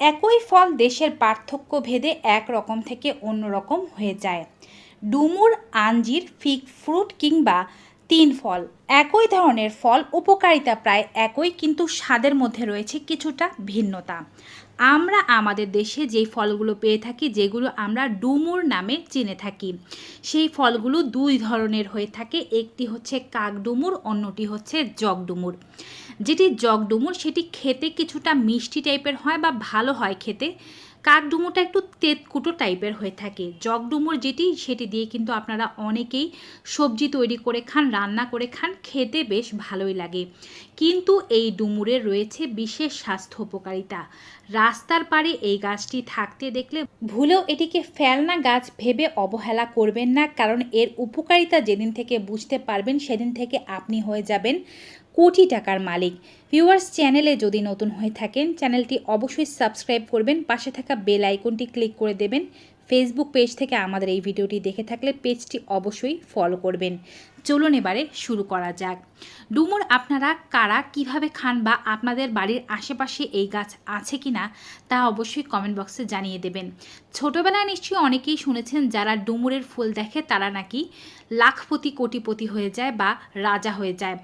একই ফল দেশের পার্থক্য ভেদে এক রকম থেকে অন্য রকম হয়ে যায়। ডুমুর, আঞ্জির ফিক ফ্রুট কিংবা তিন ফল। একই ধরনের ফল উপকারিতা প্রায় একই, কিন্তু স্বাদের মধ্যে রয়েছে কিছুটা ভিন্নতা। আমরা আমাদের দেশে যেই ফলগুলো পেয়ে থাকি, যেগুলো আমরা ডুমুর নামে চিনে থাকি, সেই ফলগুলো দুই ধরনের হয়ে থাকে। একটি হচ্ছে কাকডুমুর অন্যটি হচ্ছে জগডুমুর যেটি জগডুমুর সেটি খেতে কিছুটা মিষ্টি টাইপের হয় বা ভালো হয় খেতে। কাকডুমুরটা একটু তেতকুটো টাইপের হয়ে থাকে। জগডুমুর যেটি, সেটি দিয়ে কিন্তু আপনারা অনেকেই সবজি তৈরি করে খান, রান্না করে খান, খেতে বেশ ভালোই লাগে। কিন্তু এই ডুমুরের রয়েছে বিশেষ স্বাস্থ্য উপকারিতা। রাস্তার পাড়ে এই গাছটি থাকতে দেখলে ভুলেও এটিকে ফেলনা গাছ ভেবে অবহেলা করবেন না, কারণ এর উপকারিতা যেদিন থেকে বুঝতে পারবেন, সেদিন থেকে আপনি হয়ে যাবেন কোটি টাকার মালিক। ভিউয়ার্স, চ্যানেলে যদি নতুন হয়ে থাকেন, চ্যানেলটি অবশ্যই সাবস্ক্রাইব করবেন, পাশে থাকা বেল আইকনটি ক্লিক করে দেবেন। ফেসবুক পেজ থেকে আমাদের এই ভিডিওটি দেখে থাকলে পেজটি অবশ্যই ফলো করবেন। চলুন এবারে শুরু করা যাক। ডুমুর, আপনারা কারা, কীভাবে খান বা আপনাদের বাড়ির আশেপাশে এই গাছ আছে কি না তা অবশ্যই কমেন্ট বক্সে জানিয়ে দেবেন। ছোটোবেলায় নিশ্চয়ই অনেকেই শুনেছেন, যারা ডুমুরের ফুল দেখে তারা নাকি লাখপতি, কোটিপতি হয়ে যায় বা রাজা হয়ে যায়।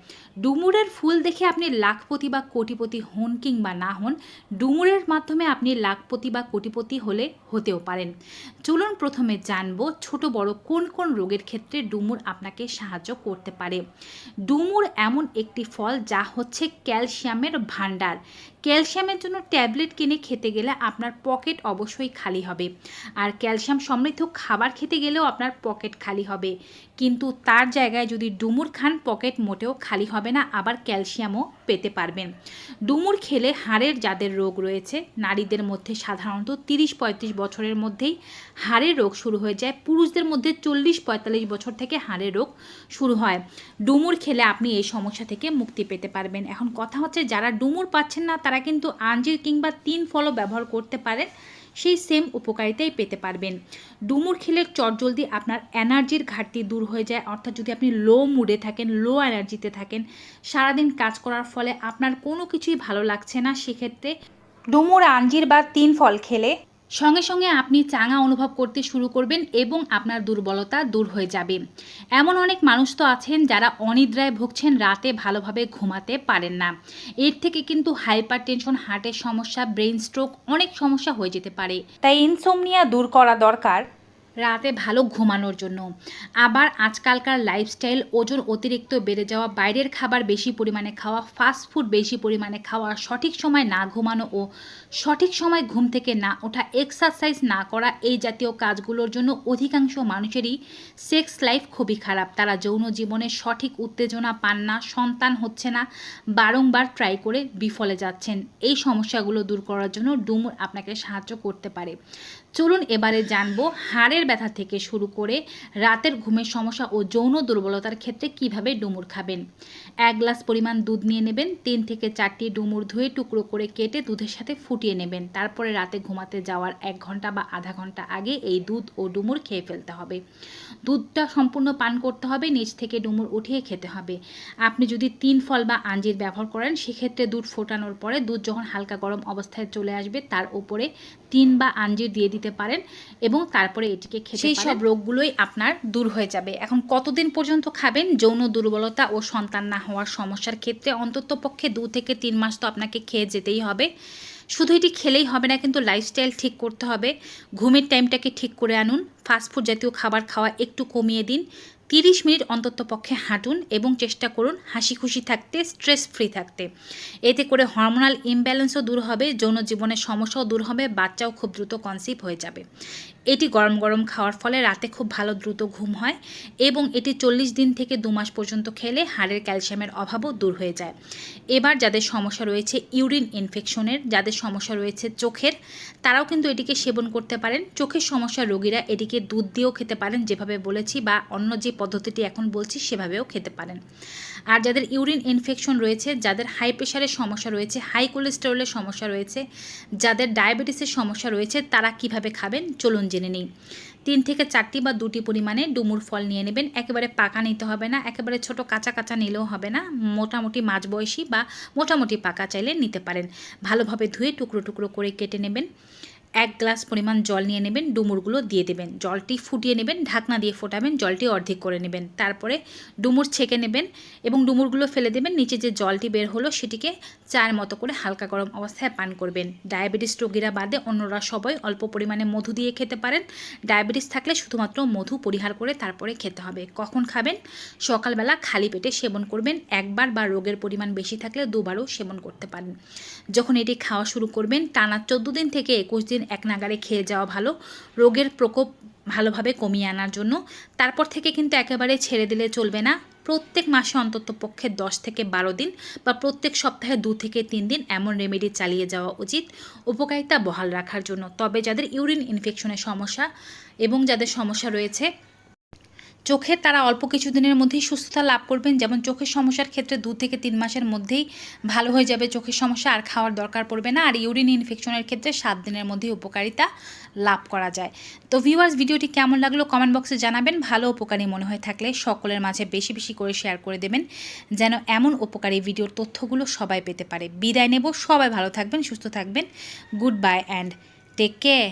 ডুমুরের ফুল দেখে আপনি লাখপতি বা কোটিপতি হন কিংবা না হন, ডুমুরের মাধ্যমে আপনি লাখপতি বা কোটিপতি হলে হতেও পারেন। চলুন প্রথমে জানব ছোট বড় কোন কোন রোগের ক্ষেত্রে ডুমুর আপনাকে সাহায্য করতে পারে। ডুমুর এমন একটি ফল যা হচ্ছে ক্যালসিয়ামের ভাণ্ডার। ক্যালসিয়ামের জন্য ট্যাবলেট কিনে খেতে গেলে আপনার পকেট অবশ্যই খালি হবে। আর ক্যালসিয়াম সমৃদ্ধ খাবার খেতে গেলেও আপনার পকেট খালি হবে। কিন্তু তার জায়গায় যদি ডুমুর খান, পকেট মোটেও খালি হবে না, আবার ক্যালসিয়ামও পেতে পারবেন। ডুমুর খেলে হাড়ের যাদের রোগ রয়েছে, নারীদের মধ্যে সাধারণত তিরিশ পঁয়ত্রিশ বছরের মধ্যেই হাড়ের রোগ শুরু হয়ে যায়। পুরুষদের মধ্যে চল্লিশ পঁয়তাল্লিশ বছর থেকে হাড়ের রোগ শুরু হয়। ডুমুর খেলে আপনি এই সমস্যা থেকে মুক্তি পেতে পারবেন। এখন কথা হচ্ছে, যারা ডুমুর পাচ্ছেন না, তারা কিন্তু আঞ্জির কিংবা তিন ফলও ব্যবহার করতে পারেন, সেই সেম উপকারিতাই পেতে পারবেন। ডুমুর খেলে চটজলদি আপনার এনার্জির ঘাটতি দূর হয়ে যায়। অর্থাৎ যদি আপনি লো মুডে থাকেন লো এনার্জিতে থাকেন, সারাদিন কাজ করার ফলে আপনার কোনো কিছুই ভালো লাগছে না। সেক্ষেত্রে ডুমুর আঞ্জির বা তিন ফল খেলে সঙ্গে সঙ্গে আপনি চাঙা অনুভব করতে শুরু করবেন এবং আপনার দুর্বলতা দূর হয়ে যাবে। এমন অনেক মানুষ তো আছেন যারা অনিদ্রায় ভুগছেন রাতে ভালোভাবে ঘুমাতে পারেন না। এর থেকে কিন্তু হাইপার টেনশন হার্টের সমস্যা ব্রেন স্ট্রোক অনেক সমস্যা হয়ে যেতে পারে। তাই ইনসোমনিয়া দূর করা দরকার। রাতে ভালো ঘুমানোর জন্য। আবার আজকালকার লাইফস্টাইল ওজন অতিরিক্ত বেড়ে যাওয়া, বাইরের খাবার বেশি পরিমাণে খাওয়া ফাস্ট ফুড বেশি পরিমাণে খাওয়া, সঠিক সময় না ঘুমানো ও সঠিক সময় ঘুম থেকে না ওঠা এক্সারসাইজ না করা এই জাতীয় কাজগুলোর জন্য অধিকাংশ মানুষেরই সেক্স লাইফ খুবই খারাপ। তারা যৌন জীবনে সঠিক উত্তেজনা পান না, সন্তান হচ্ছে না, বারংবার ট্রাই করে বিফলে যাচ্ছেন। এই সমস্যাগুলো দূর করার জন্য ডুমুর আপনাকে সাহায্য করতে পারে। চলুন এবারে জানব হাড়ের ব্যথা থেকে শুরু করে রাতের ঘুমের সমস্যা ও যৌন দুর্বলতার ক্ষেত্রে কীভাবে ডুমুর খাবেন? এক গ্লাস পরিমাণ দুধ নিয়ে নেবেন, তিন থেকে চারটি ডুমুর ধুয়ে টুকরো করে কেটে দুধের সাথে ফুটিয়ে নেবেন। তারপরে রাতে ঘুমাতে যাওয়ার এক ঘণ্টা বা আধা ঘণ্টা আগে এই দুধ ও ডুমুর খেয়ে ফেলতে হবে। দুধটা সম্পূর্ণ পান করতে হবে, নিচ থেকে ডুমুর উঠিয়ে খেতে হবে। আপনি যদি তিন ফল বা আঞ্জির ব্যবহার করেন, সেক্ষেত্রে দুধ ফোটানোর পরে দুধ যখন হালকা গরম অবস্থায় চলে আসবে, তার উপরে তিন বা আঞ্জির দিয়ে দিতে পারেন এবং তারপরে এটিকে খেতে সেই সব রোগগুলোই আপনার দূর হয়ে যাবে। এখন কতদিন পর্যন্ত খাবেন? যৌন দুর্বলতা ও সন্তান না হওয়ার সমস্যার ক্ষেত্রে অন্তত পক্ষে দু থেকে তিন মাস তো আপনাকে খেয়ে যেতেই হবে। শুধু এটি খেলেই হবে না কিন্তু লাইফস্টাইল ঠিক করতে হবে। ঘুমের টাইমটাকে ঠিক করে আনুন। ফাস্টফুড জাতীয় খাবার খাওয়া একটু কমিয়ে দিন। তিরিশ মিনিট অন্তত পক্ষে হাঁটুন এবং চেষ্টা করুন হাসি খুশি থাকতে স্ট্রেস ফ্রি থাকতে। এতে করে হরমোনাল ইমব্যালেন্সও দূর হবে, যৌন জীবনের সমস্যাও দূর হবে, বাচ্চাও খুব দ্রুত কনসিভ হয়ে যাবে। এটি গরম গরম খাওয়ার ফলে রাতে খুব ভালো দ্রুত ঘুম হয় এবং এটি চল্লিশ দিন থেকে দু মাস পর্যন্ত খেলে হাড়ের ক্যালসিয়ামের অভাবও দূর হয়ে যায়। এবার যাদের সমস্যা রয়েছে ইউরিন ইনফেকশনের যাদের সমস্যা রয়েছে চোখের, তারাও কিন্তু এটিকে সেবন করতে পারেন। চোখের সমস্যা রোগীরা এটিকে দুধ দিয়েও খেতে পারেন, যেভাবে বলেছি, বা অন্য যে পদ্ধতিটি এখন বলছি সেভাবেও খেতে পারেন। আর যাদের ইউরিন ইনফেকশন রয়েছে, যাদের হাই প্রেশারের সমস্যা রয়েছে, হাই কোলেস্টেরলের সমস্যা রয়েছে, যাদের ডায়াবেটিসের সমস্যা রয়েছে, তারা কীভাবে খাবেন চলুন জেনে নিই। তিন থেকে চারটি বা দুটি পরিমাণে ডুমুর ফল নিয়ে নেবেন। একেবারে পাকা নিতে হবে না, একেবারে ছোট কাঁচা কাঁচা নিলেও হবে না, মোটামুটি মাঝ বয়সী বা মোটামুটি পাকা চাইলে নিতে পারেন। ভালোভাবে ধুয়ে টুকরো টুকরো করে কেটে নেবেন। এক গ্লাস পরিমাণ জল নিয়ে নেবেন, ডুমুরগুলো দিয়ে দেবেন। জলটি ফুটিয়ে নেবেন, ঢাকনা দিয়ে ফোটাবেন, জলটি অর্ধেক করে নেবেন। তারপরে ডুমুর ছেঁকে নেবেন এবং ডুমুরগুলো ফেলে দেবেন, নিচে যে জলটি বের হলো সেটিকে চায়ের মতো করে হালকা গরম অবস্থায় পান করবেন। ডায়াবেটিস রোগীরা বাদে অন্যরা সবাই অল্প পরিমাণে মধু দিয়ে খেতে পারেন। ডায়াবেটিস থাকলে শুধুমাত্র মধু পরিহার করে তারপরে খেতে হবে। কখন খাবেন? সকালবেলা খালি পেটে সেবন করবেন, একবার বা রোগের পরিমাণ বেশি থাকলে দুবারও সেবন করতে পারেন। যখন এটি খাওয়া শুরু করবেন, টানা চোদ্দ দিন থেকে একুশ দিন এক নাগারে খেয়ে যাওয়া ভালো, রোগের প্রকোপ ভালোভাবে কমিয়ে আনার জন্য। তারপর থেকে কিন্তু একেবারে ছেড়ে দিলে চলবে না। প্রত্যেক মাসে অন্তত পক্ষে দশ থেকে বারো দিন বা প্রত্যেক সপ্তাহে দু থেকে তিন দিন এমন রেমেডি চালিয়ে যাওয়া উচিত। উপকারিতা বহাল রাখার জন্য। তবে যাদের ইউরিন ইনফেকশনের সমস্যা এবং যাদের সমস্যা রয়েছে চোখের তারা অল্প কিছুদিনের মধ্যেই সুস্থতা লাভ করবেন। যেমন চোখের সমস্যার ক্ষেত্রে দু থেকে তিন মাসের মধ্যেই ভালো হয়ে যাবে চোখের সমস্যা, আর খাওয়ার দরকার পড়বে না। আর ইউরিন ইনফেকশনের ক্ষেত্রে সাত দিনের মধ্যেই উপকারিতা লাভ করা যায়। তো ভিউয়ার্স ভিডিওটি কেমন লাগল কমেন্ট বক্সে জানাবেন। ভালো উপকারী মনে হয়ে থাকলে সকলের মাঝে বেশি বেশি করে শেয়ার করে দেবেন। যেন এমন উপকারী ভিডিওর তথ্যগুলো সবাই পেতে পারে। বিদায় নেব। সবাই ভালো থাকবেন, সুস্থ থাকবেন। Good bye and take care